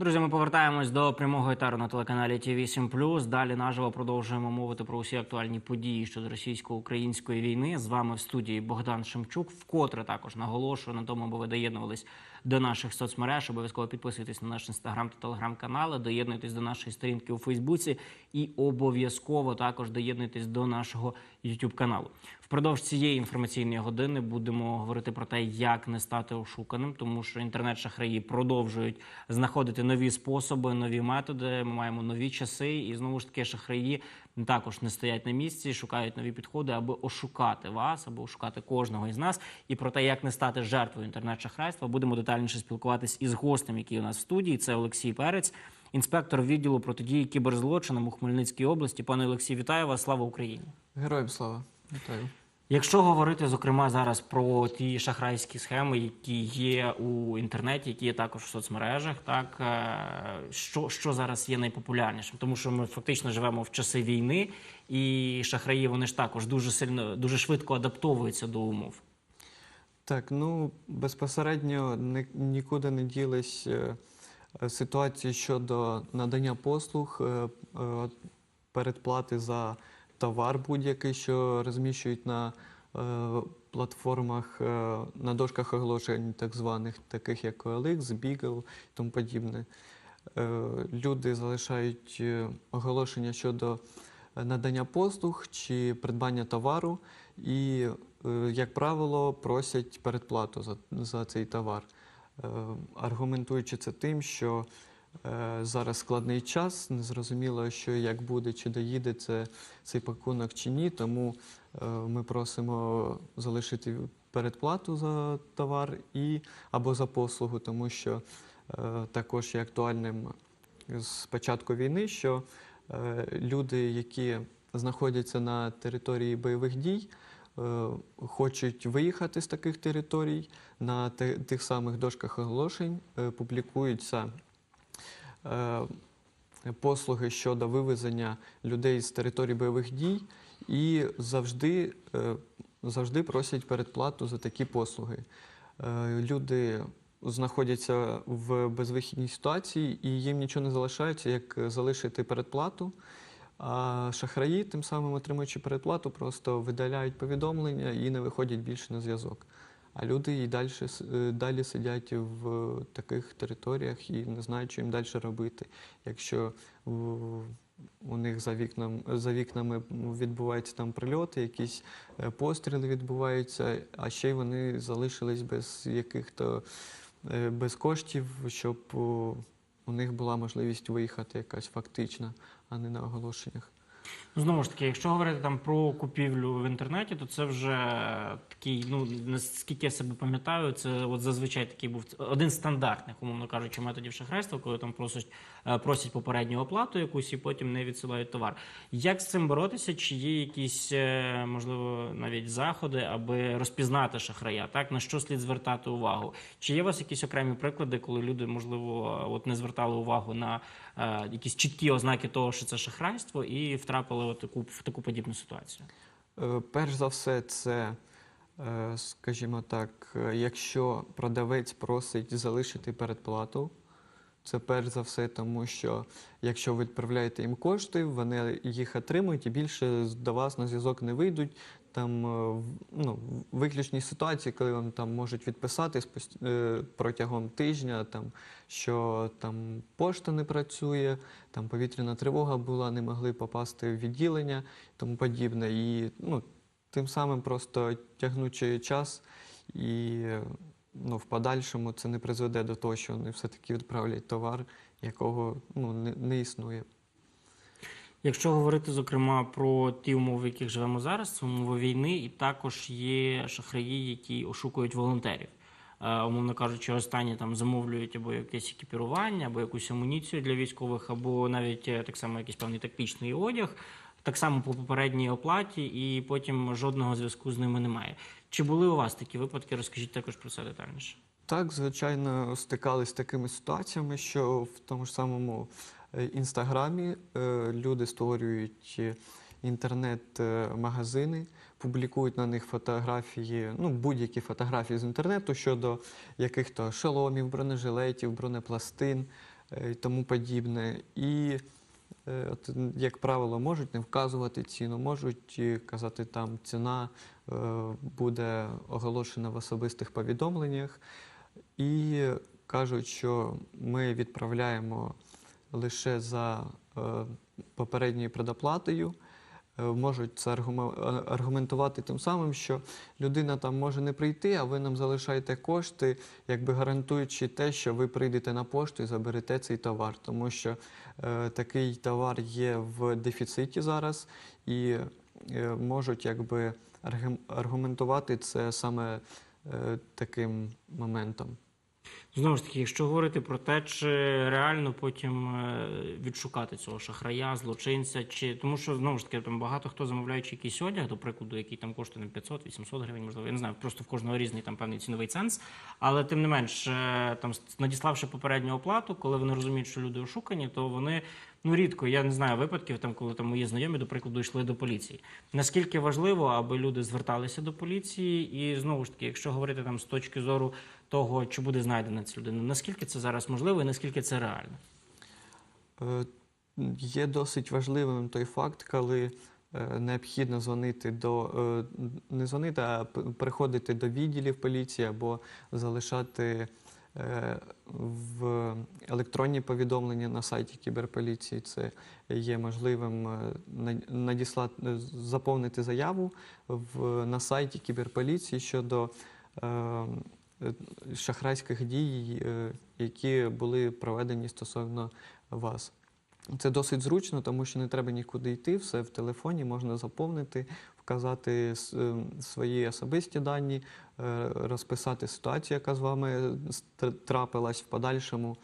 Друзі, ми повертаємось до прямого етеру на телеканалі ТІВІ 7 Далі наживо продовжуємо мовити про усі актуальні події щодо російсько-української війни. З вами в студії Богдан Шемчук. Вкотре також наголошую на тому, аби ви доєднувались до наших соцмереж. Обов'язково підписуйтесь на наш інстаграм та телеграм-канали, доєднуйтесь до нашої сторінки у Фейсбуці і обов'язково також доєднуйтесь до нашого youtube каналу. Впродовж цієї інформаційної години будемо говорити про те, як не стати ошуканим, тому що інтернет-шахраї продовжують знаходити нові способи, нові методи. Ми маємо нові часи, і знову ж таки шахраї також не стоять на місці, шукають нові підходи, аби ошукати вас, або ошукати кожного із нас. І про те, як не стати жертвою інтернет-шахрайства, будемо детальніше спілкуватись із гостем, який у нас в студії. Це Олексій Перець, інспектор відділу протидії кіберзлочинам у Хмельницькій області. Пане Олексій, вітаю вас! Слава Україні! Героям слава. Вітаю. Якщо говорити зокрема зараз про ті шахрайські схеми, які є у інтернеті, які є також в соцмережах, так е, що, що зараз є найпопулярнішим, тому що ми фактично живемо в часи війни, і шахраї вони ж також дуже сильно дуже швидко адаптовуються до умов. Так, ну безпосередньо ні- нікуди не ділись е, ситуації щодо надання послуг, е, е, передплати за товар будь-який, що розміщують на е, платформах, на дошках оголошень, так званих, таких як OLX, Beagle і тому подібне. Люди залишають оголошення щодо надання послуг чи придбання товару, і, як правило, просять передплату за, за цей товар, аргументуючи це тим, що е, зараз складний час, незрозуміло, що як буде, чи доїде це, цей пакунок чи ні. Тому е, ми просимо залишити передплату за товар і або за послугу, тому що е, також є актуальним з початку війни, що е, люди, які знаходяться на території бойових дій, е, хочуть виїхати з таких територій на тих самих дошках оголошень, е, публікуються е, послуги щодо вивезення людей з території бойових дій і завжди, е, завжди просять передплату за такі послуги. Е, Люди знаходяться в безвихідній ситуації, і їм нічого не залишається, як залишити передплату. А шахраї, тим самим отримуючи передплату, просто видаляють повідомлення і не виходять більше на зв'язок. А люди і далі, е, далі сидять в таких територіях і не знають, що їм далі робити. Якщо у них за, вікном, за вікнами відбуваються там прильоти, якісь е, постріли відбуваються, а ще й вони залишились без яких-то е, без коштів, щоб у них була можливість виїхати якась фактична, а не на оголошеннях. Ну, знову ж таки, якщо говорити там про купівлю в інтернеті, то це вже такий, ну наскільки я себе пам'ятаю, це от зазвичай такий був один стандартних, умовно кажучи, методів шахрайства, коли там просять, е, просять попередню оплату якусь і потім не відсилають товар. Як з цим боротися? Чи є якісь е, можливо навіть заходи, аби розпізнати шахрая? Так на що слід звертати увагу? Чи є у вас якісь окремі приклади, коли люди можливо от не звертали увагу на е, якісь чіткі ознаки того, що це шахрайство, і втрапили в таку в таку подібну ситуацію? Е, Перш за все, це, е, скажімо так, е, якщо продавець просить залишити передплату, це перш за все, тому що якщо ви відправляєте їм кошти, вони їх отримують і більше до вас на зв'язок не вийдуть. Там е, ну, в виключній ситуації, коли вам там можуть відписати е, протягом тижня, там, що там пошта не працює, там повітряна тривога була, не могли попасти в відділення тому подібне. І ну, тим самим просто тягнучи час, і ну, в подальшому це не призведе до того, що вони все-таки відправлять товар, якого ну, не, не існує. Якщо говорити зокрема про ті умови, в яких живемо зараз, це умови війни, і також є шахраї, які ошукують волонтерів. Е, умовно кажучи, останні там замовлюють або якесь екіпірування, або якусь амуніцію для військових, або навіть е, так само якийсь певний тактичний одяг, так само по попередній оплаті, і потім жодного зв'язку з ними немає. Чи були у вас такі випадки? Розкажіть також про це детальніше. Так, звичайно, стикались з такими ситуаціями, що в тому ж самому інстаграмі е, люди створюють е, інтернет-магазини, публікують на них фотографії, ну будь-які фотографії з інтернету щодо яких-то шоломів, бронежилетів, бронепластин. е, і тому подібне. І, е, от, як правило, можуть не вказувати ціну, можуть е, казати, там ціна е, буде оголошена в особистих повідомленнях. І кажуть, що ми відправляємо лише за е, попередньою предоплатою. Е, Можуть це е, аргументувати тим самим, що людина там може не прийти, а ви нам залишаєте кошти, якби гарантуючи те, що ви прийдете на пошту і заберете цей товар. Тому що е, такий товар є в дефіциті зараз, і е, можуть якби аргументувати це саме е, таким моментом. Знову ж таки, якщо говорити про те, чи реально потім е, відшукати цього шахрая, злочинця, чи тому, що знову ж таки там багато хто замовляючи якийсь одяг, до прикладу, який там коштує 500-800 гривень, можливо, я не знаю, просто в кожного різний там певний ціновий ценз. Але тим не менш, е, там надіславши попередню оплату, коли вони розуміють, що люди ошукані, то вони ну рідко, я не знаю випадків, там коли там мої знайомі, до прикладу, йшли до поліції. Наскільки важливо, аби люди зверталися до поліції, і знову ж таки, якщо говорити там з точки зору того, чи буде знайдена ця людина, наскільки це зараз можливо і наскільки це реально? Е, Є досить важливим той факт, коли е, необхідно дзвонити до е, не дзвонити, а приходити до відділів поліції або залишати в електронні повідомлення на сайті кіберполіції. Це є можливим надіслати заповнити заяву в на сайті кіберполіції щодо шахрайських дій, е, які були проведені стосовно вас. Це досить зручно, тому що не треба нікуди йти, все в телефоні можна заповнити, вказати е, свої особисті дані, е, розписати ситуацію, яка з вами трапилась в подальшому.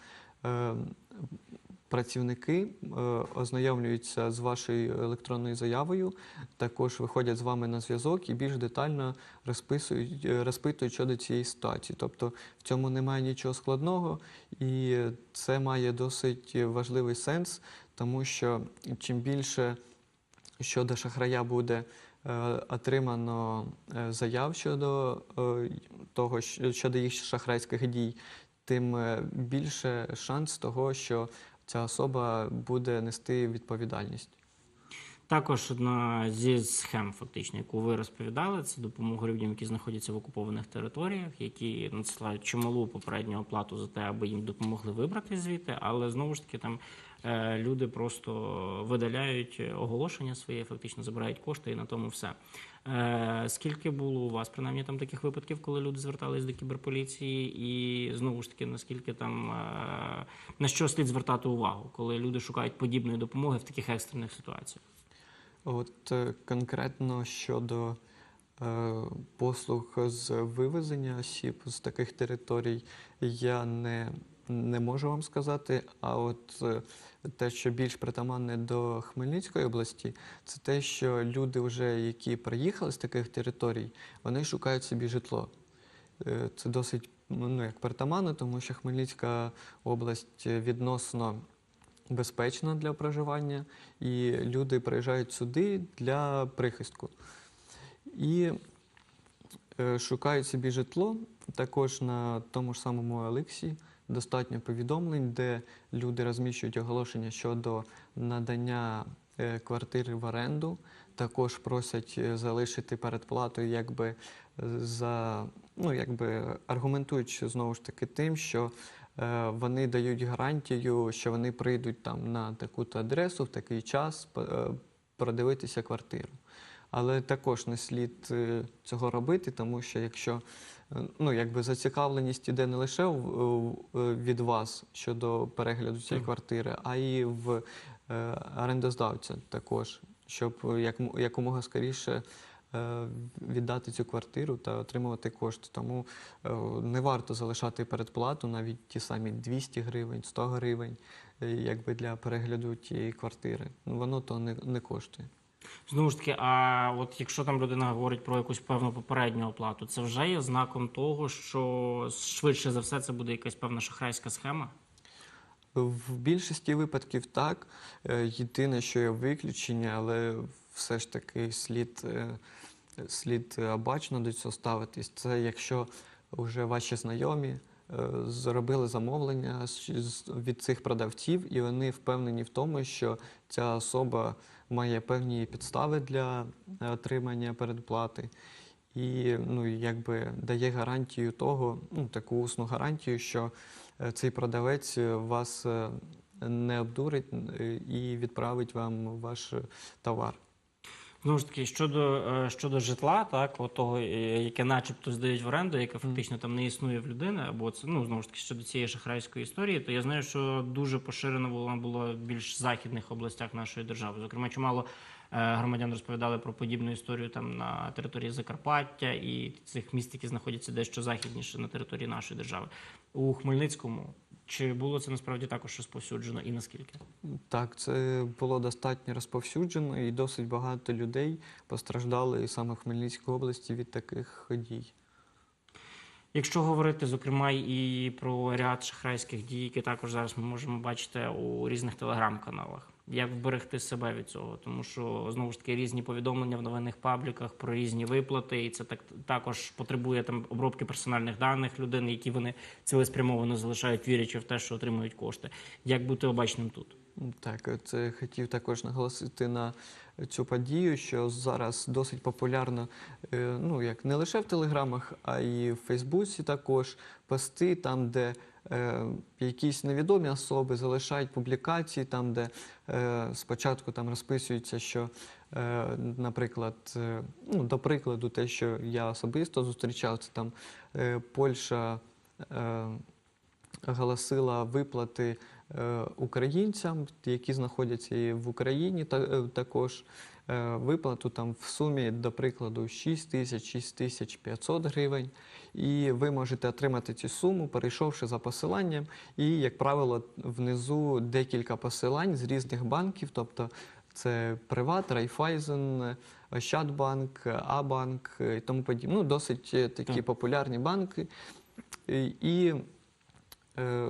Працівники е, ознайомлюються з вашою електронною заявою, також виходять з вами на зв'язок і більш детально е, розпитують щодо цієї ситуації. Тобто в цьому немає нічого складного, і це має досить важливий сенс, тому що чим більше щодо шахрая буде е, отримано заяв щодо того, щодо їх шахрайських дій, тим більше шанс того, що ця особа буде нести відповідальність. Також одна зі схем, фактично, яку ви розповідали, це допомога людям, які знаходяться в окупованих територіях, які надсилають чималу попередню оплату за те, аби їм допомогли вибрати звідти, але знову ж таки там е, люди просто видаляють оголошення своє, фактично забирають кошти і на тому все. Е, скільки було у вас принаймні там таких випадків, коли люди звертались до кіберполіції, і знову ж таки, наскільки там е, на що слід звертати увагу, коли люди шукають подібної допомоги в таких екстрених ситуаціях? От е, конкретно щодо е, послуг з вивезення осіб з таких територій, я не, не можу вам сказати. А от е, те, що більш притаманне до Хмельницької області, це те, що люди, вже, які приїхали з таких територій, вони шукають собі житло. Е, Це досить ну, як притаманно, тому що Хмельницька область відносно безпечна для проживання, і люди приїжджають сюди для прихистку. І е, шукають собі житло. Також на тому ж самому Еликсі достатньо повідомлень, де люди розміщують оголошення щодо надання е, квартири в оренду. Також просять е, залишити передплату, якби за ну якби аргументуючи знову ж таки тим, що е, вони дають гарантію, що вони прийдуть там на таку-то адресу в такий час е, продивитися квартиру. Але також не слід е, цього робити, тому що якщо ну, якби зацікавленість іде не лише в- від вас щодо перегляду цієї квартири, а й в е, орендоздавця також, щоб як, якомога скоріше е, віддати цю квартиру та отримувати кошти. Тому е, не варто залишати передплату, навіть ті самі 200 гривень, 100 гривень, е, якби для перегляду тієї квартири. Ну, Воно то не, не коштує. Знову ж таки, а от якщо там людина говорить про якусь певну попередню оплату, це вже є знаком того, що швидше за все це буде якась певна шахрайська схема. В більшості випадків так. Е, Єдине, що є виключення, але все ж таки слід, е, слід е, обачно до цього ставитись. Це якщо вже ваші знайомі зробили замовлення від цих продавців, і вони впевнені в тому, що ця особа має певні підстави для е, отримання передплати. І ну, якби дає гарантію того, ну, таку усну гарантію, що е, цей продавець е, вас не обдурить і відправить вам ваш товар. Знову ж таки, щодо, щодо житла, так, от того, яке начебто здають в оренду, яке фактично там не існує в людини, або це ну знову ж таки щодо цієї шахрайської історії, то я знаю, що дуже поширено було було більш західних областях нашої держави. Зокрема, чимало е, громадян розповідали про подібну історію там на території Закарпаття і цих міст, які знаходяться дещо західніше на території нашої держави. У Хмельницькому чи було це насправді також розповсюджено і наскільки? Так, це було достатньо розповсюджено, і досить багато людей постраждали саме в Хмельницькій області від таких дій. Якщо говорити, зокрема, і про ряд шахрайських дій, які також зараз ми можемо бачити у різних телеграм-каналах, як вберегти себе від цього? Тому що знову ж таки різні повідомлення в новинних пабліках про різні виплати, і це так також потребує там обробки персональних даних людини, які вони цілеспрямовано залишають, вірячи в те, що отримують кошти. Як бути обачним тут? Так, це хотів також наголосити на цю подію, що зараз досить популярно, е, ну як не лише в телеграмах, а й в Фейсбуці також пости, там, де е, якісь невідомі особи залишають публікації, там, де е, спочатку там розписується, що, наприклад, ну, до прикладу, те, що я особисто зустрічав, це там Польща. Оголосила виплати українцям, які знаходяться і в Україні, е, також е, виплату там в сумі, до прикладу, 6 тисяч, 6 тисяч 500 гривень. І ви можете отримати цю суму, перейшовши за посиланням. І, як правило, внизу декілька посилань з різних банків, тобто це Приват, Райфайзен, Ощадбанк, Абанк і тому подібне. Ну, досить е, такі популярні банки. І, і е,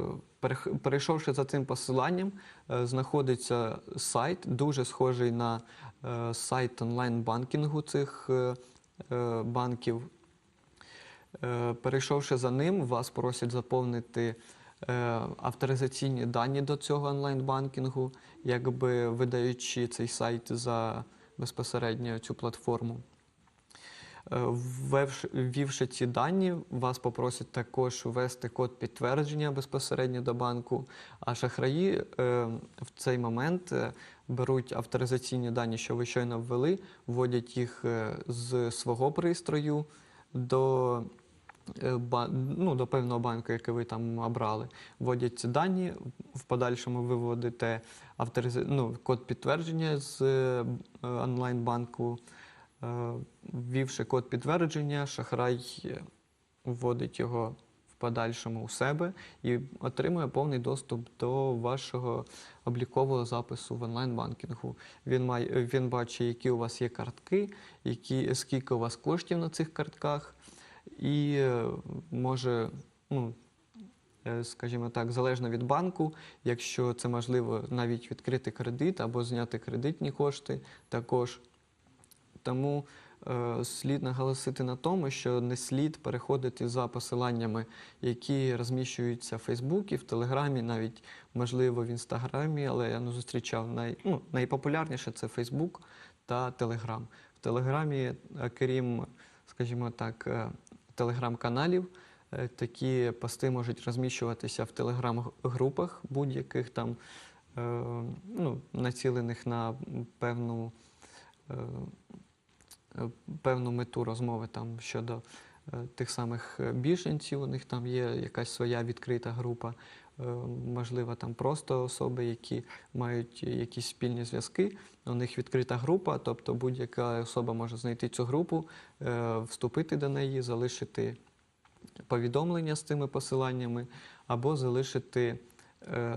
перейшовши за цим посиланням, е, знаходиться сайт, дуже схожий на е, сайт онлайн-банкінгу цих е, банків. Перейшовши за ним, вас просять заповнити авторизаційні дані до цього онлайн-банкінгу, якби видаючи цей сайт за безпосередньо цю платформу. Е, Ввівши ці дані, вас попросять також ввести код підтвердження безпосередньо до банку. А шахраї е, в цей момент е, беруть авторизаційні дані, що ви щойно ввели, вводять їх з свого пристрою до, ну, до певного банку, який ви там обрали. Вводять ці дані, в подальшому ви вводите авториза... ну, код підтвердження з онлайн-банку. Е, Ввівши код підтвердження, шахрай вводить його в подальшому у себе і отримує повний доступ до вашого облікового запису в онлайн-банкінгу. Він має він бачить, які у вас є картки, які скільки у вас коштів на цих картках, і е, може, ну. е, Скажімо так, залежно від банку, якщо це можливо навіть відкрити кредит або зняти кредитні кошти також. Тому е, слід наголосити на тому, що не слід переходити за посиланнями, які розміщуються в Фейсбуці, в Телеграмі, навіть можливо в Інстаграмі, але я не зустрічав най, ну, найпопулярніше це Фейсбук та Телеграм. В Телеграмі, е, крім, скажімо так, е, телеграм-каналів, е, такі пости можуть розміщуватися в телеграм-групах будь-яких там, ну, націлених на певну. Певну мету розмови там щодо е, тих самих е, біженців. У них там є якась своя відкрита група, е, можливо, там просто особи, які мають якісь спільні зв'язки. У них відкрита група, тобто будь-яка особа може знайти цю групу, вступити до неї, залишити повідомлення з цими посиланнями або залишити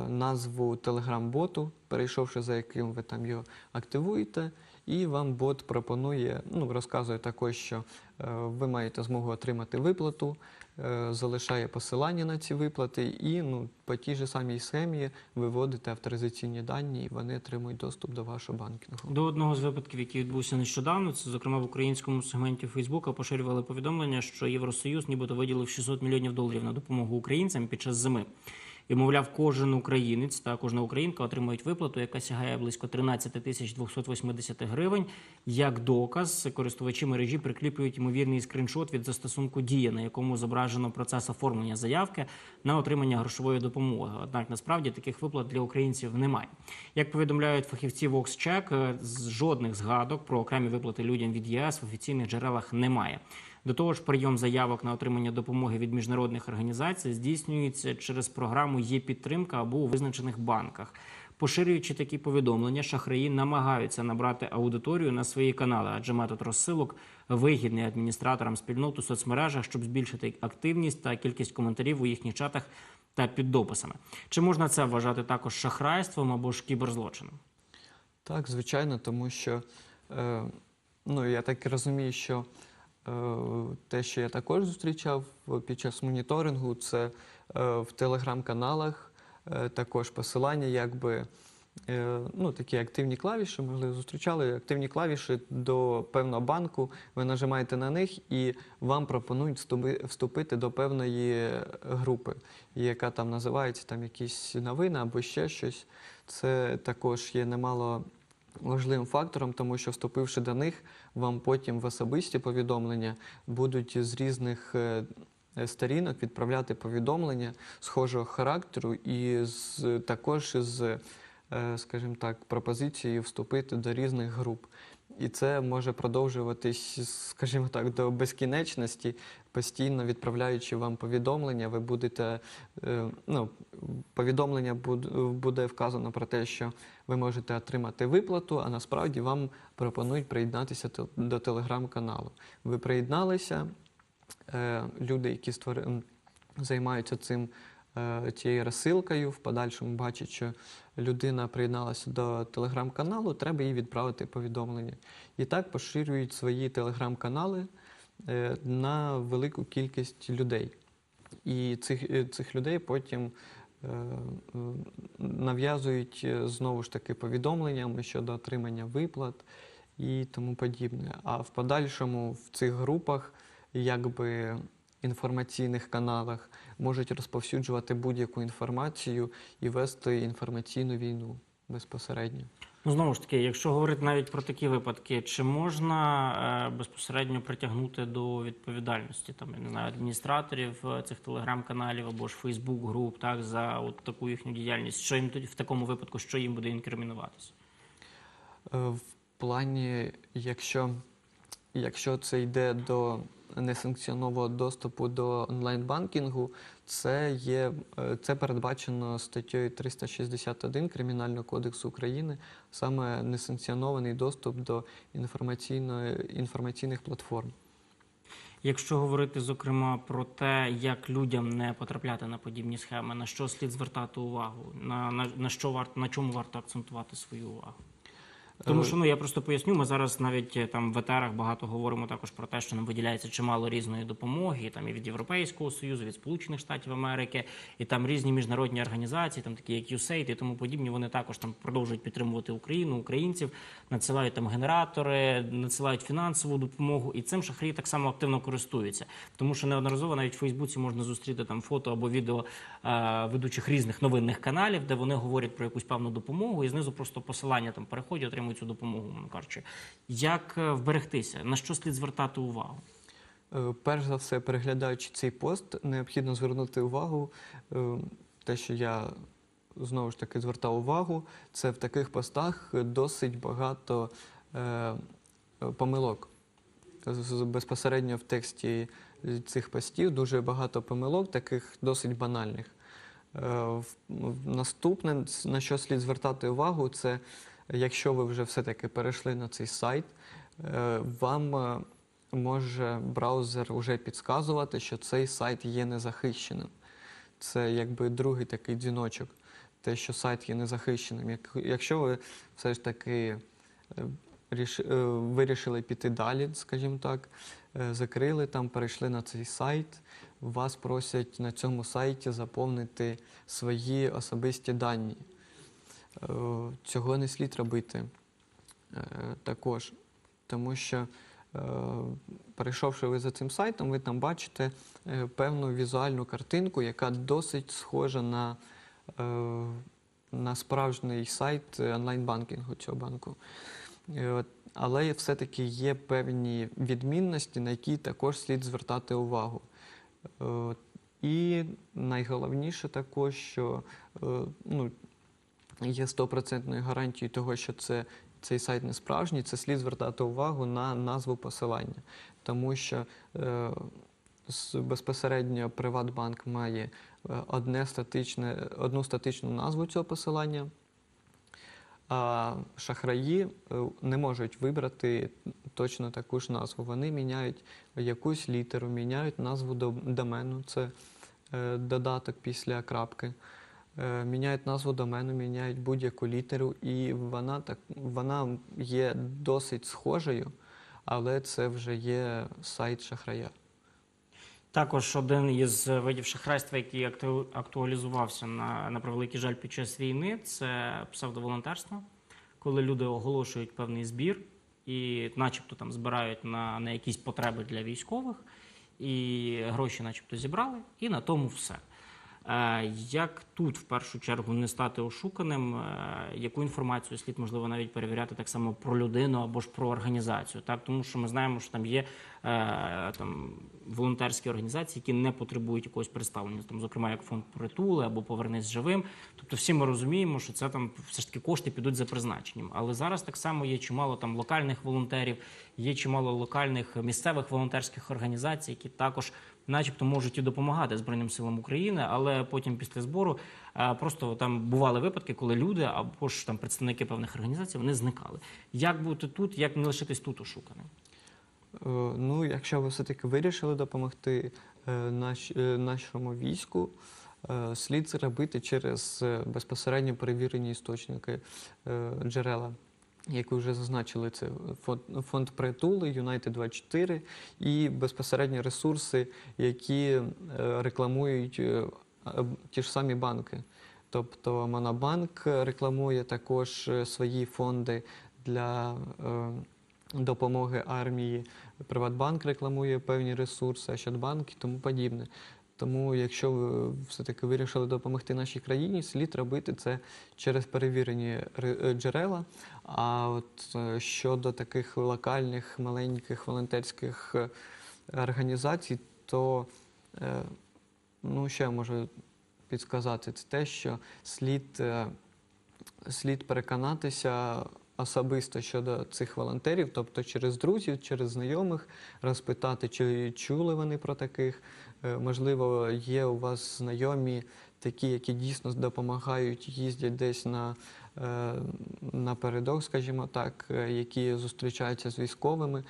назву телеграм-боту, перейшовши за яким ви там його активуєте, і вам бот пропонує, ну розказує також, що е, ви маєте змогу отримати виплату е, залишає посилання на ці виплати, і ну, по тій же самій схемі ви вводите авторизаційні дані, і вони отримують доступ до вашого банкінгу. До одного з випадків, який відбувся нещодавно, це зокрема в українському сегменті Фейсбука поширювали повідомлення, що Євросоюз нібито виділив 600 мільйонів доларів на допомогу українцям під час зими. І, мовляв, кожен українець та кожна українка отримують виплату, яка сягає близько 13 тисяч 280 гривень. Як доказ, користувачі мережі прикріплюють ймовірний скріншот від застосунку Дія, на якому зображено процес оформлення заявки на отримання грошової допомоги. Однак насправді таких виплат для українців немає. Як повідомляють фахівці VoxCheck, жодних згадок про окремі виплати людям від ЄС в офіційних джерелах немає. До того ж, прийом заявок на отримання допомоги від міжнародних організацій здійснюється через програму є підтримка або у визначених банках. Поширюючи такі повідомлення, шахраї намагаються набрати аудиторію на свої канали, адже метод розсилок вигідний адміністраторам спільнот у соцмережах, щоб збільшити активність та кількість коментарів у їхніх чатах та під дописами. Чи можна це вважати також шахрайством або ж кіберзлочином? Так, звичайно, тому що е, ну, я так розумію, що те, що я також зустрічав під час моніторингу, це е, в телеграм-каналах е, також посилання, якби е, ну, такі активні клавіші, можливо, зустрічали активні клавіші до певного банку. Ви нажимаєте на них і вам пропонують вступити до певної групи, яка там називається там якісь новини або ще щось. Це також є немало важливим фактором, тому що вступивши до них, вам потім в особисті повідомлення будуть з різних е, е, сторінок відправляти повідомлення схожого характеру і з, також з, е, скажімо так, пропозицією вступити до різних груп. І це може продовжуватись, скажімо так, до безкінечності, постійно відправляючи вам повідомлення, ви будете е, ну, повідомлення буде вказано про те, що ви можете отримати виплату, а насправді вам пропонують приєднатися до телеграм-каналу. Ви приєдналися, е, люди, які створи... займаються цим. Е, Цією розсилкою, в подальшому бачать, що людина приєдналася до телеграм-каналу, треба їй відправити повідомлення. І так поширюють свої телеграм-канали е, на велику кількість людей. І цих, е, цих людей потім нав'язують знову ж таки повідомленнями щодо отримання виплат і тому подібне. А в подальшому в цих групах, якби інформаційних каналах, можуть розповсюджувати будь-яку інформацію і вести інформаційну війну безпосередньо. Ну, знову ж таки, якщо говорити навіть про такі випадки, чи можна е, безпосередньо притягнути до відповідальності там, я не знаю, адміністраторів е, цих телеграм-каналів або ж Фейсбук груп, так, за от таку їхню діяльність? Що їм тоді в такому випадку, що їм буде інкримінуватися? Е, В плані, якщо, якщо це йде до несанкціонованого доступу до онлайн-банкінгу, це є е, це передбачено статтею 361 Кримінального кодексу України, саме несанкціонований доступ до інформаційної інформаційних платформ. Якщо говорити зокрема про те, як людям не потрапляти на подібні схеми, на що слід звертати увагу, на, на, на що варто на чому варто акцентувати свою увагу? Тому Е, що ну я просто поясню, ми зараз навіть е, там в етерах багато говоримо також про те, що нам виділяється чимало різної допомоги, там і від Європейського союзу, від Сполучених Штатів Америки, і там різні міжнародні організації, там такі як USAID і тому подібні. Вони також там продовжують підтримувати Україну, українців, надсилають там генератори, надсилають фінансову допомогу, і цим шахраї так само активно користуються. Тому що неодноразово навіть в Фейсбуці можна зустріти там фото або відео е, ведучих різних новинних каналів, де вони говорять про якусь певну допомогу, і знизу просто посилання там переходять, отримують цю допомогу, мовно кажучи. Як е, вберегтися? На що слід звертати увагу? Е, Перш за все, переглядаючи цей пост, необхідно звернути увагу. е, Те, що я знову ж таки звертав увагу, це в таких постах досить багато помилок. Безпосередньо в тексті цих постів дуже багато помилок, таких досить банальних. Наступне, на що слід звертати увагу, це якщо ви вже все-таки перейшли на цей сайт, е, вам е, може браузер вже підказувати, що цей сайт є незахищеним. Це якби другий такий дзвіночок, те, що сайт є незахищеним. Якщо ви все ж таки е, ріш, вирішили піти далі, скажімо так, закрили там, перейшли на цей сайт, вас просять на цьому сайті заповнити свої особисті дані. Е, Цього не слід робити е, також, тому що е, перейшовши ви за цим сайтом, ви там бачите певну візуальну картинку, яка досить схожа на, на справжній сайт онлайн-банкінгу цього банку. Але все-таки є певні відмінності, на які також слід звертати увагу. І найголовніше також, що ну, є стопроцентною гарантією того, що це, цей сайт не справжній, це слід звертати увагу на назву посилання. Тому що е, безпосередньо Приватбанк має е, одне статичне, одну статичну назву цього посилання, а шахраї е, не можуть вибрати точно таку ж назву. Вони міняють якусь літеру, міняють назву до- домену, це е, додаток після крапки. Е, Міняють назву домену, міняють будь-яку літеру, і вона так вона є досить схожою, але це вже є сайт шахрая. Також один із видів шахрайства, який актуалізувався на, на превеликий жаль під час війни, це псевдоволонтерство, коли люди оголошують певний збір і, начебто, там збирають на, на якісь потреби для військових, і гроші, начебто, зібрали, і на тому все. Е, Як тут в першу чергу не стати ошуканим, е, яку інформацію слід можливо навіть перевіряти так само про людину або ж про організацію, так тому що ми знаємо, що там є е, там волонтерські організації, які не потребують якогось представлення, там, зокрема, як фонд притули або повернись живим. Тобто, всі ми розуміємо, що це там все ж таки кошти підуть за призначенням. Але зараз так само є чимало там локальних волонтерів, є чимало локальних місцевих волонтерських організацій, які також начебто можуть і допомагати Збройним силам України, але потім після збору е, просто там бували випадки, коли люди або ж там представники певних організацій вони зникали. Як бути тут, як не лишитись тут ошуканим? Е, Ну, якщо ви все-таки вирішили допомогти е, наш, нашому війську, слід це робити через безпосередньо перевірені істочники джерела. Як ви вже зазначили, це фонд, притули, United 24 і безпосередні ресурси, які е, рекламують е, ті ж самі банки. Тобто Монобанк рекламує також е, свої фонди для допомоги армії. Приватбанк рекламує певні ресурси, Ощадбанк і тому подібне. Тому, якщо ви все-таки вирішили допомогти нашій країні, слід робити це через перевірені е, джерела. А от е, щодо таких локальних маленьких волонтерських е, організацій, то ну, я можу підсказати, це те, що слід, слід переконатися особисто щодо цих волонтерів, тобто через друзів, через знайомих, розпитати, чи чули вони про таких. Е, Можливо, є у вас знайомі такі, які дійсно допомагають, їздять десь на, е, напередок, скажімо так, е, які зустрічаються з військовими.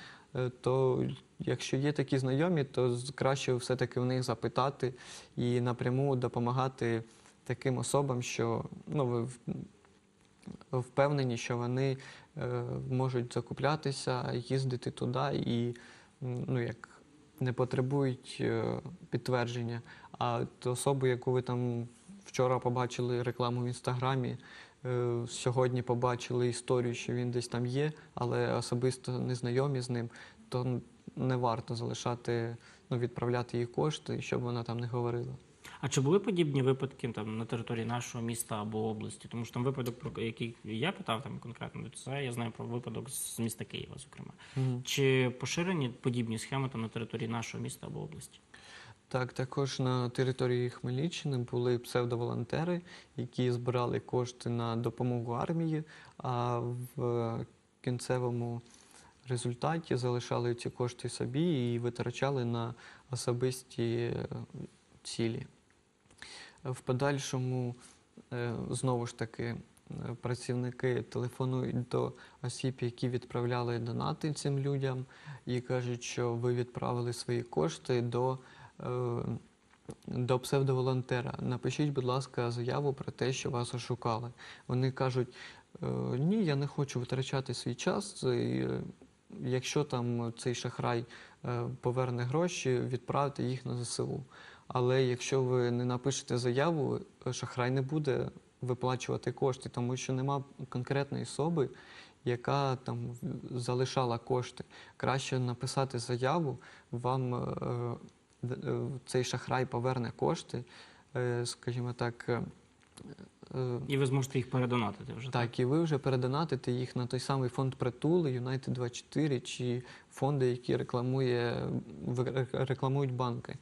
То якщо є такі знайомі, то краще все-таки в них запитати і напряму допомагати таким особам, що ну, ви впевнені, що вони е, можуть закуплятися, їздити туди і ну, як не потребують е, підтвердження. А особу, яку ви там вчора побачили рекламу в інстаграмі, е, сьогодні побачили історію, що він десь там є, але особисто не знайомі з ним, то не варто залишати, ну, відправляти їй кошти, щоб вона там не говорила. А чи були подібні випадки там на території нашого міста або області? Тому що там випадок, про який я питав там конкретно, до це я знаю про випадок з міста Києва, зокрема. Мгм. Чи поширені подібні схеми там на території нашого міста або області? Так, також на території Хмельниччини були псевдоволонтери, які збирали кошти на допомогу армії, а в кінцевому результаті залишали ці кошти собі і витрачали на особисті е, цілі. В подальшому, е, знову ж таки, е, працівники телефонують до осіб, які відправляли донати цим людям, і кажуть, що ви відправили свої кошти до, е, до псевдоволонтера. Напишіть, будь ласка, заяву про те, що вас ошукали. Вони кажуть, «Е, ні, я не хочу витрачати свій час. Якщо там цей шахрай поверне гроші, відправте їх на ЗСУ. Але якщо ви не напишете заяву, е, шахрай не буде виплачувати кошти, тому що нема конкретної особи, яка там залишала кошти. Краще написати заяву, вам е, е, цей шахрай поверне кошти, е, скажімо так. е, І ви зможете їх передонатити вже. так, і ви вже передонатите їх на той самий фонд притул, United 24 чи фонди, які рекламує, рекламують банки.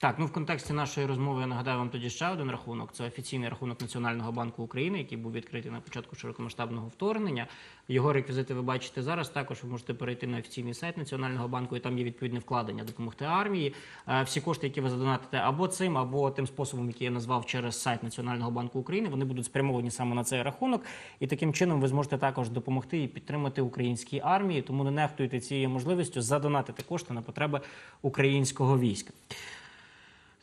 Так, ну в контексті нашої розмови я нагадаю вам тоді ще один рахунок. Це офіційний рахунок Національного банку України, який був відкритий на початку широкомасштабного вторгнення. Його реквізити ви бачите зараз. Також ви можете перейти на офіційний сайт Національного банку, і там є відповідне вкладення допомогти армії. Е, Всі кошти, які ви задонатите або цим, або тим способом, який я назвав через сайт Національного банку України, вони будуть спрямовані саме на цей рахунок. І таким чином ви зможете також допомогти і підтримати українській армії. Тому не нехтуйте цією можливістю задонатити кошти на потреби українського війська.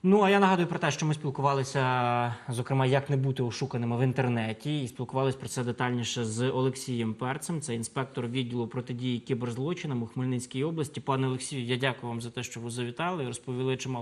Ну а я нагадую про те, що ми спілкувалися, зокрема, як не бути ошуканими в інтернеті, і спілкувалися про це детальніше з Олексієм Перцем. Це інспектор відділу протидії кіберзлочинам у Хмельницькій області. Пане Олексію, я дякую вам за те, що ви завітали і розповіли чимало